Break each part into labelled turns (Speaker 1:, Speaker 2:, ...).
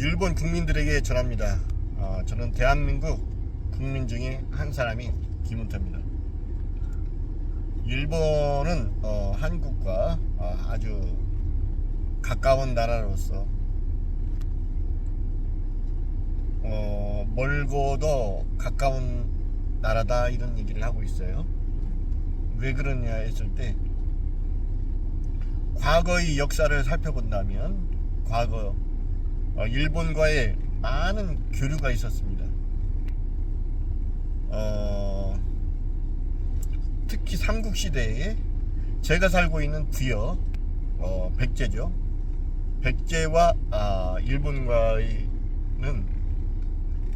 Speaker 1: 일본 국민들에게 전합니다. 어, 저는 대한민국 국민 중에 한 사람이 김은태입니다. 일본은 어, 한국과 어, 아주 가까운 나라로서 어, 멀고도 가까운 나라다 이런 얘기를 하고 있어요. 왜 그러냐 했을 때 과거의 역사를 살펴본다면 과거 어, 일본과의 많은 교류가 있었습니다. 어, 특히 삼국 시대에 제가 살고 있는 부여 어, 백제죠. 백제와 아, 일본과의는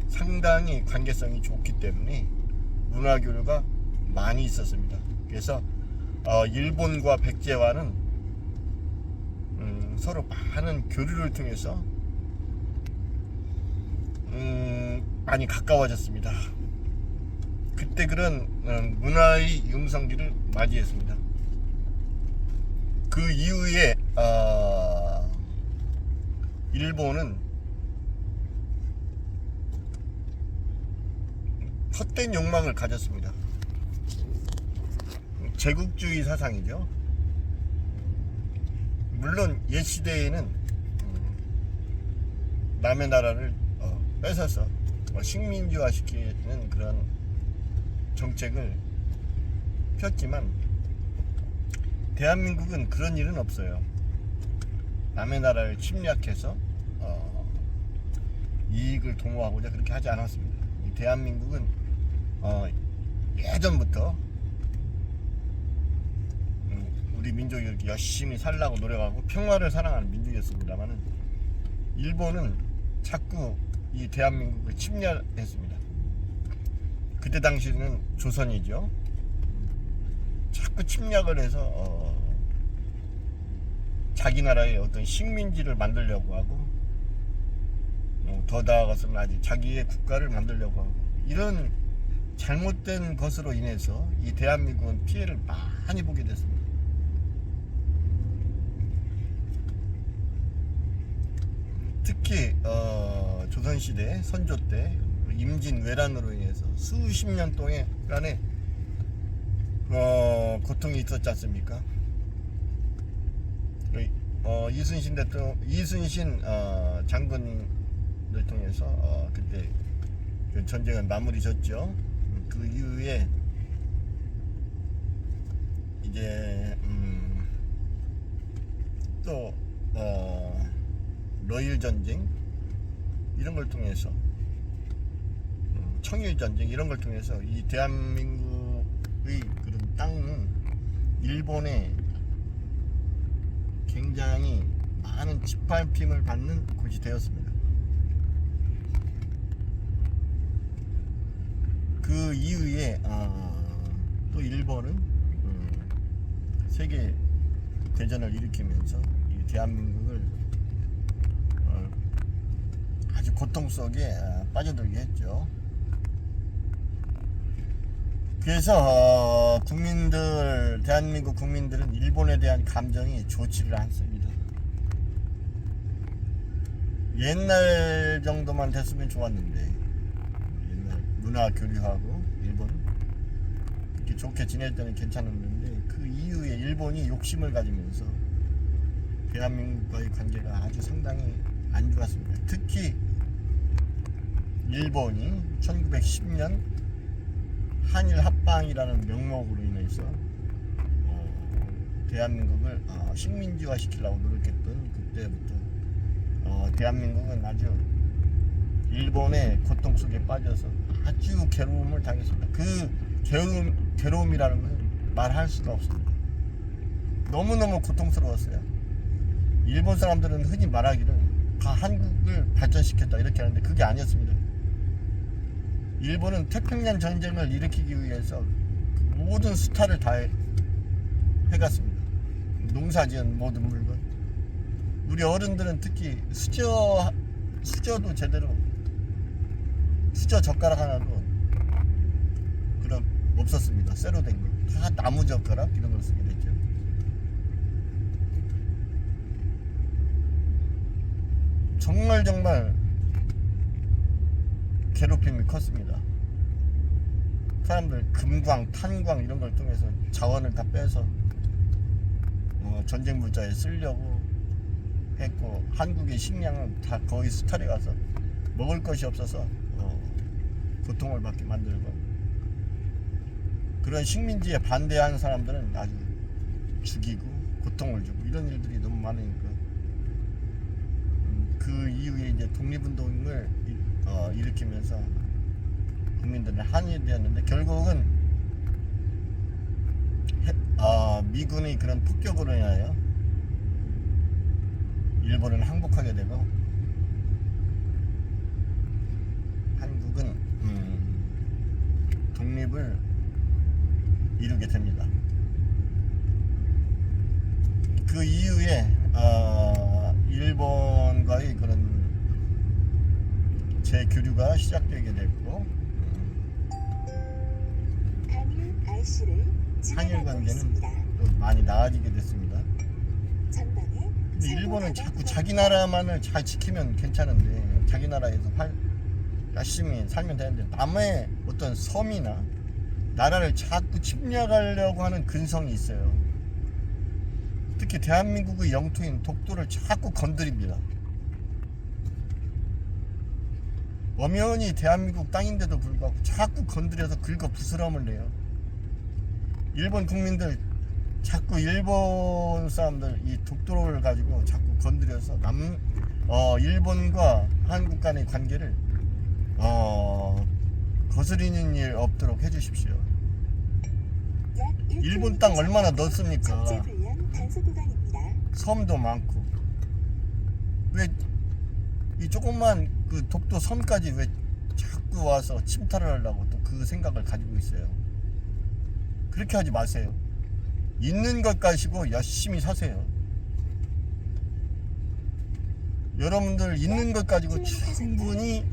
Speaker 1: 상당히 관계성이 좋기 때문에 문화 교류가 많이 있었습니다. 그래서 어, 일본과 백제와는 음, 서로 많은 교류를 통해서 음, 많이 가까워졌습니다. 그때 그런 음, 문화의 융성기를 맞이했습니다. 그 이후에 어, 일본은 헛된 욕망을 가졌습니다. 제국주의 사상이죠. 물론 옛 시대에는 음, 남의 나라를 어, 뺏어서 어, 식민지화 시키는 그런 정책을 폈지만 대한민국은 그런 일은 없어요. 남의 나라를 침략해서 어, 이익을 도모하고자 그렇게 하지 않았습니다. 이 대한민국은 어, 예전부터 음, 우리 민족이 이렇게 열심히 살라고 노력하고 평화를 사랑하는 민족이었습니다만은 일본은 자꾸 이 대한민국을 침략했습니다. 그때 당시는 조선이죠. 자꾸 침략을 해서 어, 자기 나라의 어떤 식민지를 만들려고 하고 어, 더 나아가서는 아직 자기의 국가를 만들려고 하고 이런 잘못된 것으로 인해서 이 대한민국은 피해를 많이 보게 됐습니다. 특히 어, 조선시대 선조 때 임진 왜란으로 인해서 수십 년 동안에 어, 고통이 있었지 않습니까? 어, 이순신 대통령, 이순신 어, 장군을 통해서 어, 그때 그 전쟁은 마무리 졌죠. 그 이후에 이제 음, 또 어, 러일 전쟁 이런 걸 통해서 음, 청일 전쟁 이런 걸 통해서 이 대한민국의 그런 땅은 일본의 굉장히 많은 짓밟힘을 받는 곳이 되었습니다. 그 이후에 어, 또 일본은 음, 세계 대전을 일으키면서 이 대한민국을 고통 속에 어, 빠져들게 했죠. 그래서 어, 국민들 대한민국 국민들은 일본에 대한 감정이 좋지를 않습니다. 옛날 정도만 됐으면 좋았는데 옛날 문화 교류하고 일본 이렇게 좋게 지낼 때는 괜찮았는데 그 이후에 일본이 욕심을 가지면서 대한민국과의 관계가 아주 상당히 안 좋았습니다. 특히 일본이 1910년 한일 합방이라는 명목으로 인해서 어, 대한민국을 어, 식민지화 시키려고 노력했던 그때부터 어, 대한민국은 아주 일본의 고통 속에 빠져서 아주 괴로움을 당했습니다. 그 괴로움, 괴로움이라는 것은 말할 수가 없습니다. 너무너무 고통스러웠어요. 일본 사람들은 흔히 말하기를 다 한국을 발전시켰다 이렇게 하는데 그게 아니었습니다. 일본은 태평양 전쟁을 일으키기 위해서 그 모든 수탈을 다 해, 해갔습니다. 농사지은 모든 물건. 우리 어른들은 특히 수저 수저도 제대로 수저 젓가락 하나도 그런 없었습니다. 쇠로 된 거. 다 나무 젓가락 이런 걸 쓰게 됐죠. 정말 정말 괴롭힘이 컸습니다. 사람들 금광, 탄광 이런 걸 통해서 자원을 다 빼서 어, 전쟁 물자에 쓰려고 했고 한국의 식량은 다 거의 수탈에 가서 먹을 것이 없어서 어, 고통을 받게 만들고 그런 식민지에 반대하는 사람들은 아주 죽이고 고통을 주고 이런 일들이 너무 많으니까 음, 그 이후에 이제 독립운동을 일- 어, 일으키면서 국민들은 한이 되었는데 결국은 해- 아, 미군의 그런 폭격으로 인하여 일본은 항복하게 되고 한국은 음, 독립을 이루게 됩니다. 그 이후에 어, 일본과의 그런 재교류가 시작되게 됐고
Speaker 2: 한일
Speaker 1: 관계는. 또 많이 나아지게 됐습니다. 근데 일본은 자꾸 자기 나라만을 잘 지키면 괜찮은데 자기 나라에서 활, 열심히 살면 되는데 남의 어떤 섬이나 나라를 자꾸 침략하려고 하는 근성이 있어요. 특히 대한민국의 영토인 독도를 자꾸 건드립니다. 엄연히 대한민국 땅인데도 불구하고 자꾸 건드려서 긁어 부스럼을 내요. 일본 국민들 자꾸 일본 사람들 이 독도를 가지고 자꾸 건드려서 남, 어, 일본과 한국 간의 관계를 어, 거스리는 일 없도록 해주십시오.
Speaker 2: 약
Speaker 1: 일본 땅 얼마나 넓습니까? 섬도 많고 왜 이 조금만 그 독도 섬까지 왜 자꾸 와서 침탈을 하려고 또 그 생각을 가지고 있어요. 그렇게 하지 마세요. 있는 것 가지고 열심히 사세요. 여러분들 있는 것 가지고 충분히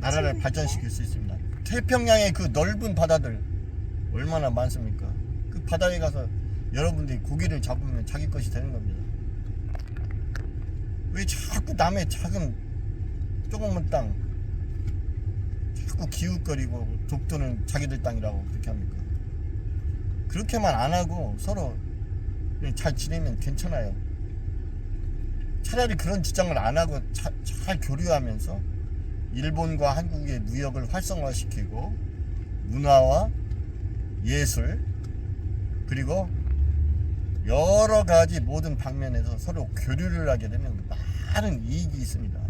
Speaker 1: 나라를. 발전시킬 수 있습니다. 태평양의 그 넓은 바다들 얼마나 많습니까? 그 바다에 가서 여러분들이 고기를 잡으면 자기 것이 되는 겁니다. 왜 자꾸 남의 작은 조그만 땅 자꾸 기웃거리고 독도는 자기들 땅이라고 그렇게 합니까? 그렇게만 안 하고 서로 잘 지내면 괜찮아요. 차라리 그런 주장을 안 하고 자- 잘 교류하면서 일본과 한국의 무역을 활성화시키고 문화와 예술 그리고 여러 가지 모든 방면에서 서로 교류를 하게 되면 많은 이익이 있습니다.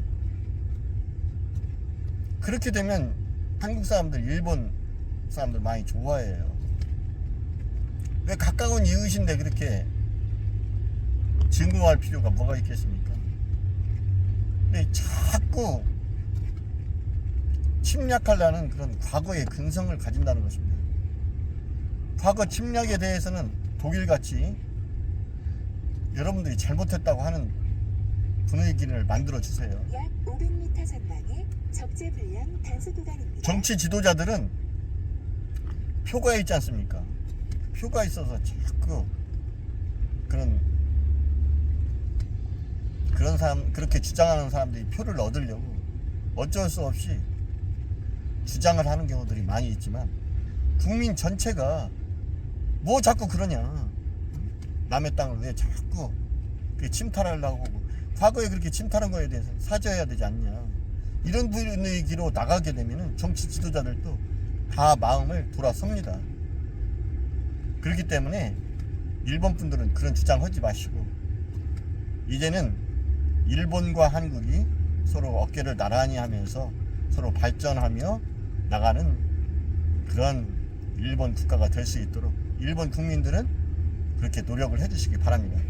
Speaker 1: 그렇게 되면 한국 사람들, 일본 사람들 많이 좋아해요. 왜 가까운 이웃인데 그렇게 증오할 필요가 뭐가 있겠습니까? 근데 자꾸 침략하려는 그런 과거의 근성을 가진다는 것입니다. 과거 침략에 대해서는 독일같이 여러분들이 잘못했다고 하는 분위기를 만들어 주세요.
Speaker 2: 약 500m 전방에 적재 불량 단속 구간입니다.
Speaker 1: 정치 지도자들은 표가 있지 않습니까? 표가 있어서 자꾸 그런 그런 사람 그렇게 주장하는 사람들이 표를 얻으려고 어쩔 수 없이 주장을 하는 경우들이 많이 있지만 국민 전체가 뭐 자꾸 그러냐 남의 땅을 왜 자꾸 침탈하려고 과거에 그렇게 침탈한 거에 대해서 사죄해야 되지 않냐 이런 분위기로 나가게 되면은 정치 지도자들도 다 마음을 돌아섭니다. 그렇기 때문에 일본 분들은 그런 주장하지 마시고 이제는 일본과 한국이 서로 어깨를 나란히 하면서 서로 발전하며 나가는 그런 일본 국가가 될 수 있도록 일본 국민들은 그렇게 노력을 해주시기 바랍니다.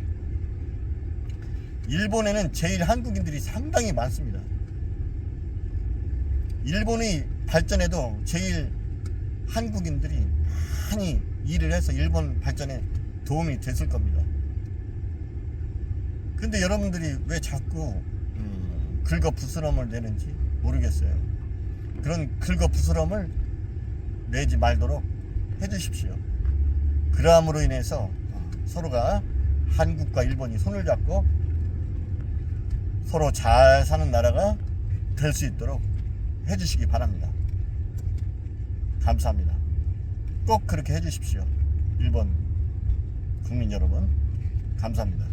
Speaker 1: 일본에는 제일 한국인들이 상당히 많습니다. 일본의 발전에도 제일 한국인들이 많이 일을 해서 일본 발전에 도움이 됐을 겁니다. 근데 여러분들이 왜 자꾸 음, 긁어 부스럼을 내는지 모르겠어요. 그런 긁어 부스럼을 내지 말도록 해주십시오. 그러함으로 인해서 서로가 한국과 일본이 손을 잡고 서로 잘 사는 나라가 될 수 있도록 해주시기 바랍니다. 감사합니다. 꼭 그렇게 해주십시오. 일본 국민 여러분, 감사합니다.